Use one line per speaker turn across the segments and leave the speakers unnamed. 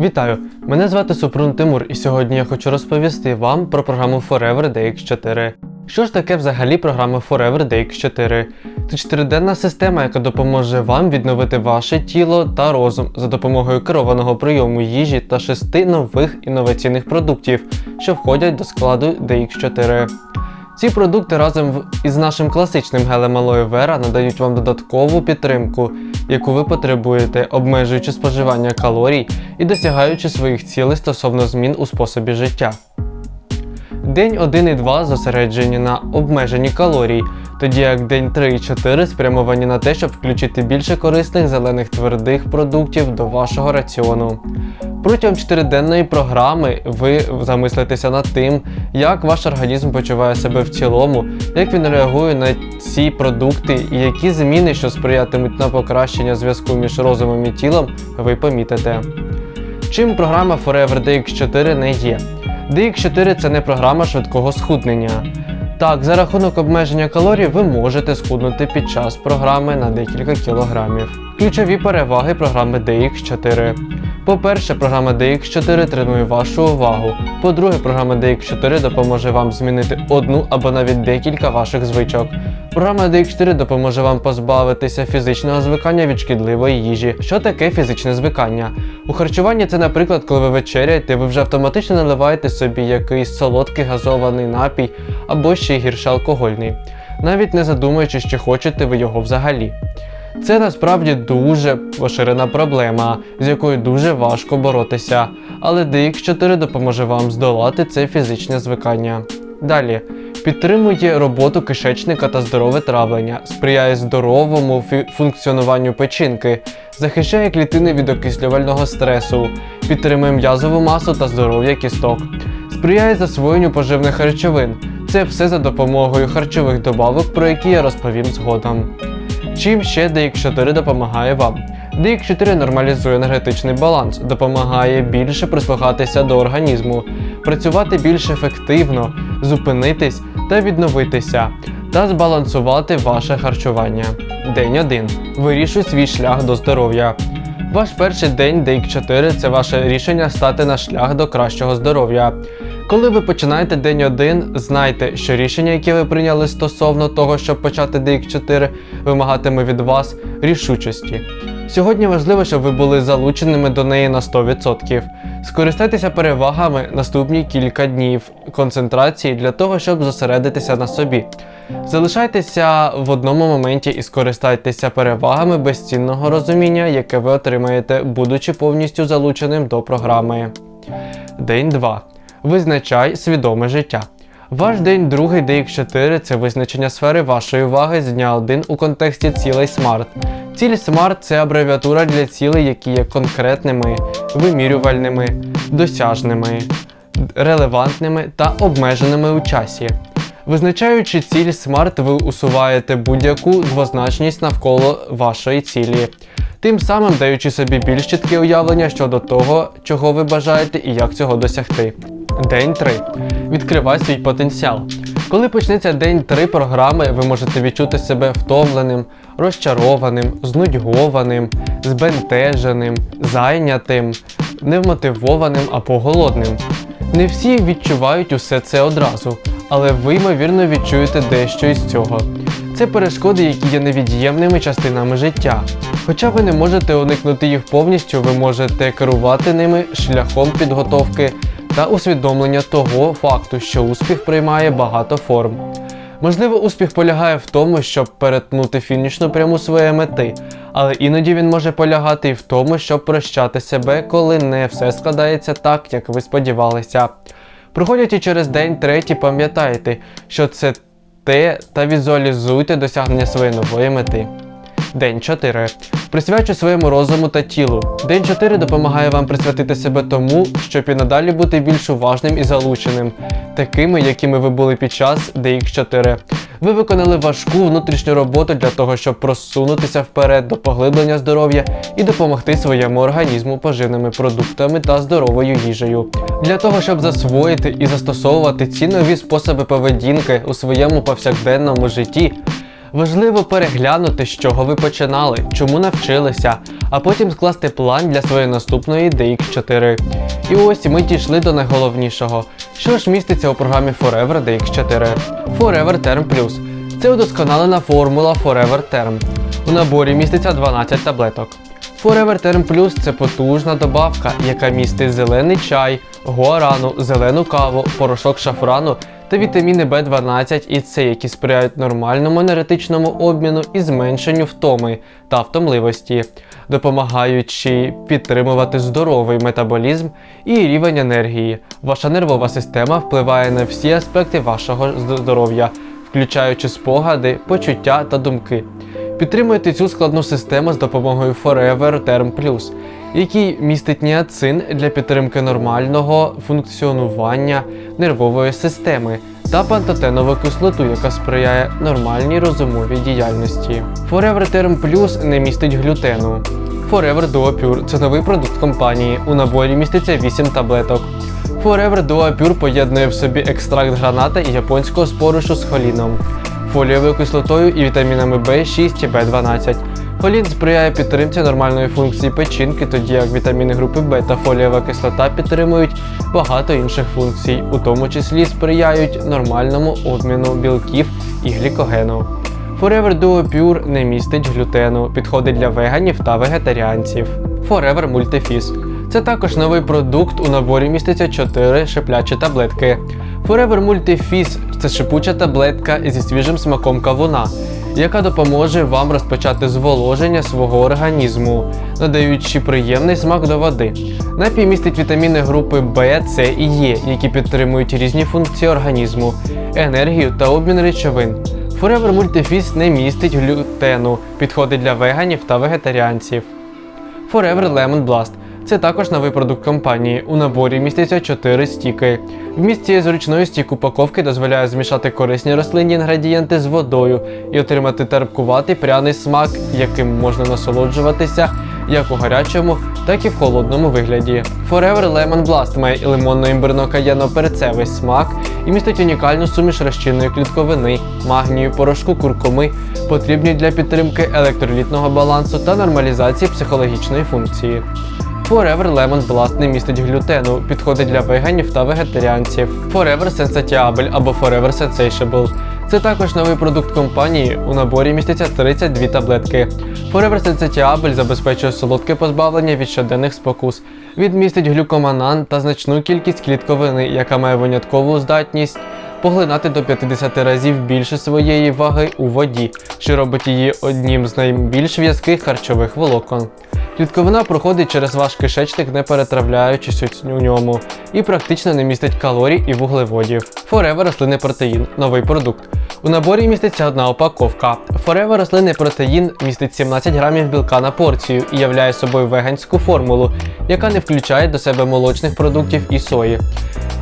Вітаю! Мене звати Супрун Тимур, і сьогодні я хочу розповісти вам про програму Forever DX4. Що ж таке взагалі програма Forever DX4? Це чотириденна система, яка допоможе вам відновити ваше тіло та розум за допомогою керованого прийому їжі та шести нових інноваційних продуктів, що входять до складу DX4. Ці продукти разом із нашим класичним гелем алоє вера надають вам додаткову підтримку, яку ви потребуєте, обмежуючи споживання калорій і досягаючи своїх цілей стосовно змін у способі життя. День 1 і 2 зосереджені на обмеженні калорій, тоді як день 3 і 4 спрямовані на те, щоб включити більше корисних зелених твердих продуктів до вашого раціону. Протягом 4-денної програми ви замислитеся над тим, як ваш організм почуває себе в цілому, як він реагує на ці продукти і які зміни, що сприятимуть на покращення зв'язку між розумом і тілом, ви помітите. Чим програма Forever DX4 не є? DX4 це не програма швидкого схуднення. Так, за рахунок обмеження калорій ви можете схуднути під час програми на декілька кілограмів. Ключові переваги програми DX4. По-перше, програма DX4 тренує вашу увагу. По-друге, програма DX4 допоможе вам змінити одну або навіть декілька ваших звичок. Програма DX4 допоможе вам позбавитися фізичного звикання від шкідливої їжі. Що таке фізичне звикання? У харчуванні це, наприклад, коли ви вечеряєте, ви вже автоматично наливаєте собі якийсь солодкий газований напій або ще гірше алкогольний, навіть не задумуючись, чи хочете ви його взагалі. Це насправді дуже поширена проблема, з якою дуже важко боротися, але DX4 допоможе вам здолати це фізичне звикання. Далі. Підтримує роботу кишечника та здорове травлення, сприяє здоровому функціонуванню печінки, захищає клітини від окислювального стресу, підтримує м'язову масу та здоров'я кісток, сприяє засвоєнню поживних речовин. Це все за допомогою харчових добавок, про які я розповім згодом. Чим ще DX4 допомагає вам? DX4 нормалізує енергетичний баланс, допомагає більше прислухатися до організму, працювати більш ефективно, зупинитись та відновитися, та збалансувати ваше харчування. День 1. Вирішуй свій шлях до здоров'я. Ваш перший день DX4 це ваше рішення стати на шлях до кращого здоров'я. Коли ви починаєте день 1, знайте, що рішення, яке ви прийняли стосовно того, щоб почати DX4, вимагатиме від вас рішучості. Сьогодні важливо, щоб ви були залученими до неї на 100%. Скористайтеся перевагами наступні кілька днів концентрації для того, щоб зосередитися на собі. Залишайтеся в одному моменті і скористайтеся перевагами безцінного розуміння, яке ви отримаєте, будучи повністю залученим до програми. День 2. Визначай свідоме життя. Ваш день другий DX4 це визначення сфери вашої уваги з дня 1 у контексті цілей SMART. Ціль SMART це абревіатура для цілей, які є конкретними, вимірювальними, досяжними, релевантними та обмеженими у часі. Визначаючи ціль SMART, ви усуваєте будь-яку двозначність навколо вашої цілі, тим самим даючи собі більш чітке уявлення щодо того, чого ви бажаєте і як цього досягти. День 3. Відкривай свій потенціал. Коли почнеться день 3 програми, ви можете відчути себе втомленим, розчарованим, знудьгованим, збентеженим, зайнятим, невмотивованим або голодним. Не всі відчувають усе це одразу, але ви, ймовірно, відчуєте дещо із цього. Це перешкоди, які є невід'ємними частинами життя. Хоча ви не можете уникнути їх повністю, ви можете керувати ними шляхом підготовки та усвідомлення того факту, що успіх приймає багато форм. Можливо, успіх полягає в тому, щоб перетнути фінішну пряму своєї мети, але іноді він може полягати і в тому, щоб прощати себе, коли не все складається так, як ви сподівалися. Проходячи через день третій, пам'ятайте, що це те та візуалізуйте досягнення своєї нової мети. День 4. Присвячуй своєму розуму та тілу. День 4 допомагає вам присвятити себе тому, щоб і надалі бути більш уважним і залученим, такими, якими ви були під час DX4. Ви виконали важку внутрішню роботу для того, щоб просунутися вперед до поглиблення здоров'я і допомогти своєму організму поживними продуктами та здоровою їжею. Для того, щоб засвоїти і застосовувати ці нові способи поведінки у своєму повсякденному житті, Важливо переглянути, з чого ви починали, чому навчилися, а потім скласти план для своєї наступної DX4. І ось ми дійшли до найголовнішого. Що ж міститься у програмі Forever DX4? Forever Term Plus. Це удосконалена формула Forever Term. У наборі міститься 12 таблеток. Forever Term Plus це потужна добавка, яка містить зелений чай, гуарану, зелену каву, порошок шафрану та вітаміни В12 і С, які сприяють нормальному енергетичному обміну і зменшенню втоми та втомливості, допомагаючи підтримувати здоровий метаболізм і рівень енергії. Ваша нервова система впливає на всі аспекти вашого здоров'я, включаючи спогади, почуття та думки. Підтримуйте цю складну систему з допомогою Forever Term Plus, який містить ніацин для підтримки нормального функціонування нервової системи та пантотенову кислоту, яка сприяє нормальній розумовій діяльності. Forever Term Plus не містить глютену. Forever Duo Pure – це новий продукт компанії. У наборі міститься 8 таблеток. Forever Duo Pure поєднує в собі екстракт граната і японського спорушу з холіном фолієвою кислотою і вітамінами В6 і В12. Холін сприяє підтримці нормальної функції печінки, тоді як вітаміни групи Б та фолієва кислота підтримують багато інших функцій, у тому числі сприяють нормальному обміну білків і глікогену. Forever Duo Pure не містить глютену, підходить для веганів та вегетаріанців. Forever Multifizz це також новий продукт. У наборі міститься 4 шиплячі таблетки. Forever Multifizz – це шипуча таблетка зі свіжим смаком кавуна, яка допоможе вам розпочати зволоження свого організму, надаючи приємний смак до води. Напій містить вітаміни групи В, С і Е, які підтримують різні функції організму, енергію та обмін речовин. Forever Multifizz не містить глютену, підходить для веганів та вегетаріанців. Forever Lemon Blast це також новий продукт компанії. У наборі містяться 4 стіки. Вміст цієї зручної стік упаковки дозволяє змішати корисні рослинні інгредієнти з водою і отримати терпкуватий пряний смак, яким можна насолоджуватися як у гарячому, так і в холодному вигляді. Forever Lemon Blast має і лимонно імбирно каєно перцевий смак і містить унікальну суміш розчинної клітковини, магнію, порошку куркуми, потрібні для підтримки електролітного балансу та нормалізації психологічної функції. Forever Lemon Blast не містить глютену, підходить для веганів та вегетаріанців. Forever Sensatiable або Forever Sensatiable. Це також новий продукт компанії. У наборі міститься 32 таблетки. Forever Sensatiable забезпечує солодке позбавлення від щоденних спокус. Він містить глюкоманан та значну кількість клітковини, яка має виняткову здатність поглинати до 50 разів більше своєї ваги у воді, що робить її одним з найбільш в'язких харчових волокон. Клітковина проходить через ваш кишечник, не перетравляючись у ньому, і практично не містить калорій і вуглеводів. Forever рослинний протеїн новий продукт. У наборі міститься одна упаковка. Forever рослинний протеїн містить 17 грамів білка на порцію і являє собою веганську формулу, яка не включає до себе молочних продуктів і сої.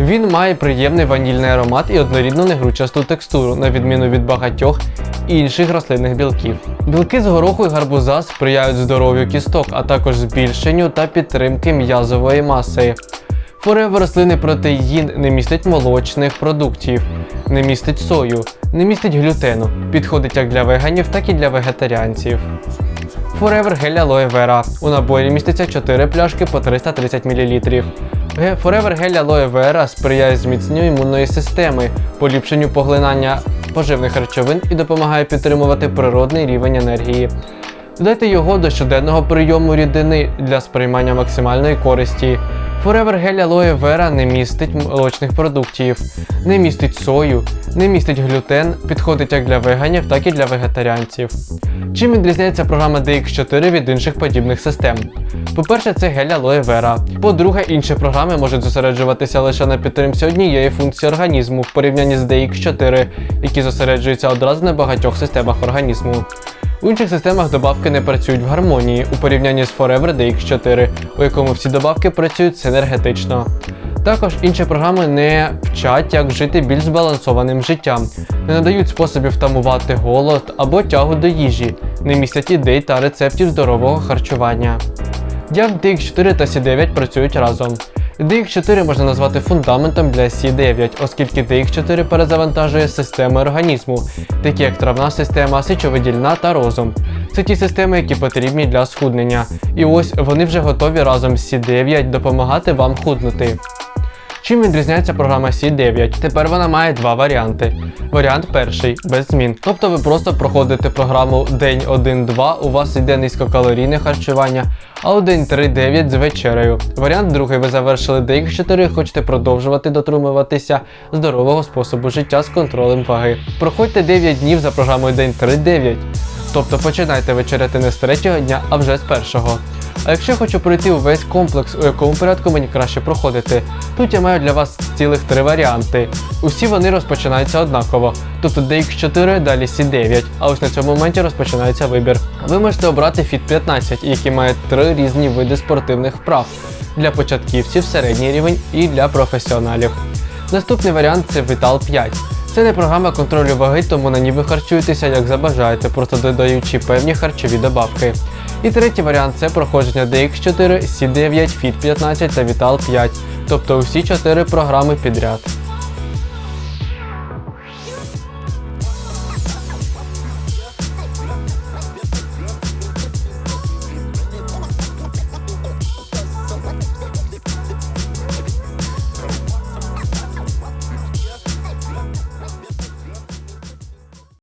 Він має приємний ванільний аромат і однорідну негручасту текстуру, на відміну від багатьох інших рослинних білків. Білки з гороху і гарбуза сприяють здоров'ю кісток, а також збільшенню та підтримки м'язової маси. Forever рослинний протеїн не містить молочних продуктів, не містить сою, не містить глютену, підходить як для веганів, так і для вегетаріанців. Forever Gel Aloe Vera. У наборі міститься 4 пляшки по 330 мл. Forever Gel Aloe Vera сприяє зміцненню імунної системи, поліпшенню поглинання поживних речовин і допомагає підтримувати природний рівень енергії. Додайте його до щоденного прийому рідини для сприймання максимальної користі. Forever Gel Aloe Vera не містить молочних продуктів, не містить сою, не містить глютен, підходить як для веганів, так і для вегетаріанців. Чим відрізняється програма DX4 від інших подібних систем? По-перше, це гель Aloe Vera. По-друге, інші програми можуть зосереджуватися лише на підтримці однієї функції організму в порівнянні з DX4, які зосереджуються одразу на багатьох системах організму. У інших системах добавки не працюють в гармонії у порівнянні з Forever DX4, у якому всі добавки працюють синергетично. Також інші програми не вчать, як жити більш збалансованим життям, не надають способів тамувати голод або тягу до їжі, не містять ідей та рецептів здорового харчування. Як DX4 та C9 працюють разом. DX4 можна назвати фундаментом для C9, оскільки DX4 перезавантажує системи організму, такі як травна система, сечовидільна та розум. Це ті системи, які потрібні для схуднення. І ось вони вже готові разом з C9 допомагати вам худнути. Чим відрізняється програма C9? Тепер вона має два варіанти. Варіант перший без змін. Тобто ви просто проходите програму день 1-2, у вас йде низькокалорійне харчування, а у день 3-9 з вечерею. Варіант другий, ви завершили DX4 і хочете продовжувати дотримуватися здорового способу життя з контролем ваги. Проходьте 9 днів за програмою день 3-9. Тобто починайте вечеряти не з третього дня, а вже з першого. А якщо я хочу пройти увесь комплекс, у якому порядку мені краще проходити, тут я маю для вас цілих три варіанти. Усі вони розпочинаються однаково. Тобто DX4, далі C9, а ось на цьому моменті розпочинається вибір. Ви можете обрати Fit 15, який має три різні види спортивних вправ для початківців, середній рівень і для професіоналів. Наступний варіант це Vital 5. Це не програма контролю ваги, тому на ній ви харчуєтеся як забажаєте, просто додаючи певні харчові добавки. І третій варіант це проходження DX4, C9, Fit 15 та Vital 5, тобто усі чотири програми підряд.